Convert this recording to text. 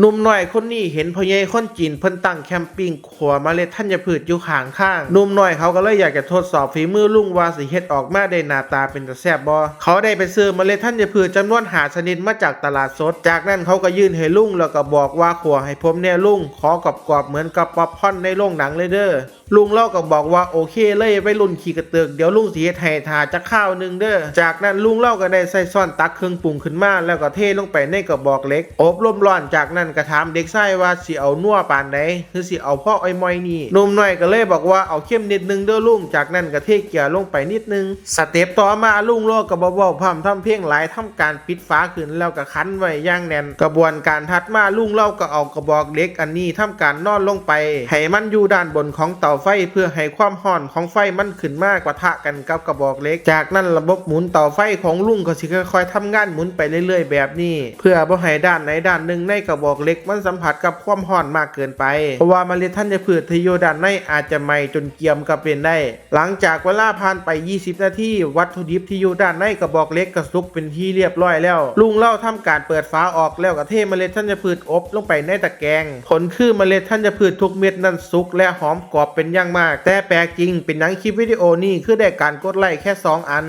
หนุ่มหน้อยคนนี้เห็นพ่อใหญ่คนจีนเพิ่นตั้งแคมปิ้งขัวเมล็ดธัญพืชอยู่ข้างข้างหนุ่มหน้อยเขาก็เลยอยากจะทดสอบฝีมือลุงว่าสิเฮ็ดออกมาได้หน้าตาเป็นตาแซ่บบ่เขาได้ไปซื้อเมล็ดธัญพืชจำนวนหาชนิดมาจากตลาดสด จากนั้นเขาก็ยื่นให้ลุงแล้วก็บอกว่าขัวให้ผมแน่ลุงขอกรอบๆเหมือนกับป๊อปคอนในโรงหนังเลยเด้อลุงเล่าก็บอกว่าโอเคเลยไปรุ่นขี่กระเตือกเดี๋ยวลุงสิเฮ็ดให้ทาจะข้าวหนึ่งเด้อ จากนั้นลุงเล่าก็ได้ใส่ซ่อนตักเครื่องปรุงขึ้นมาแล้วก็เทลงไปในกระบอกเล็ก อบลมร้อนจากนั้นก็ถามเด็กชายว่าสิเอานัวปานใดคือสิเอาพ่อไอ้มอยนี่นุ่มน้อยก็เลยบอกว่าเอาเข้มนิดนึงเด้อลุงจากนั้นก็เทเกลือลงไปนิดนึง สเต็ปต่อมาลุงโลกก็บ่เว้าพร่ำทำเพลงหลายทำการปิดฝาขึ้นแล้วก็คั้นไว้ย่างแน่นกระบวนการถัดมาลุงเล่าก็เอากระบอกเล็กอันนี้ทำการนอนลงไปให้มันอยู่ด้านบนของเตาไฟเพื่อให้ความร้อนของไฟมันขึ้นมากกว่าทะกันกับกระบอกเล็ก จากนั้นระบบหมุนเตาไฟของลุงก็สิค่อยๆทำงานหมุนไปเรื่อยๆ แบบนี้ เพื่อบ่ให้ด้านไหนด้านหนึ่งในกระบอกเหล็กมันสัมผัสกับความร้อนมากเกินไป เพราะว่าเมล็ดธัญพืชที่อยู่ด้านในอาจจะไหม้จนเกียมก็เป็นได้ หลังจากเวลาผ่านไป 20 นาทีวัตถุดิบที่อยู่ด้านในกระบอกเหล็กก็สุกเป็นที่เรียบร้อยแล้ว ลุงเล่าทำการเปิดฝาออกแล้วก็เทเมล็ดธัญพืชอบลงไปในตะแกรงผลคือเมล็ดธัญพืชทุกเม็ดนั้นสุกและหอมกรอบเป็นอย่างมาก แต่แปลกจริงเป็นหนังคลิปวิดีโอนี้คือได้การกดไลค์แค่ 2 อัน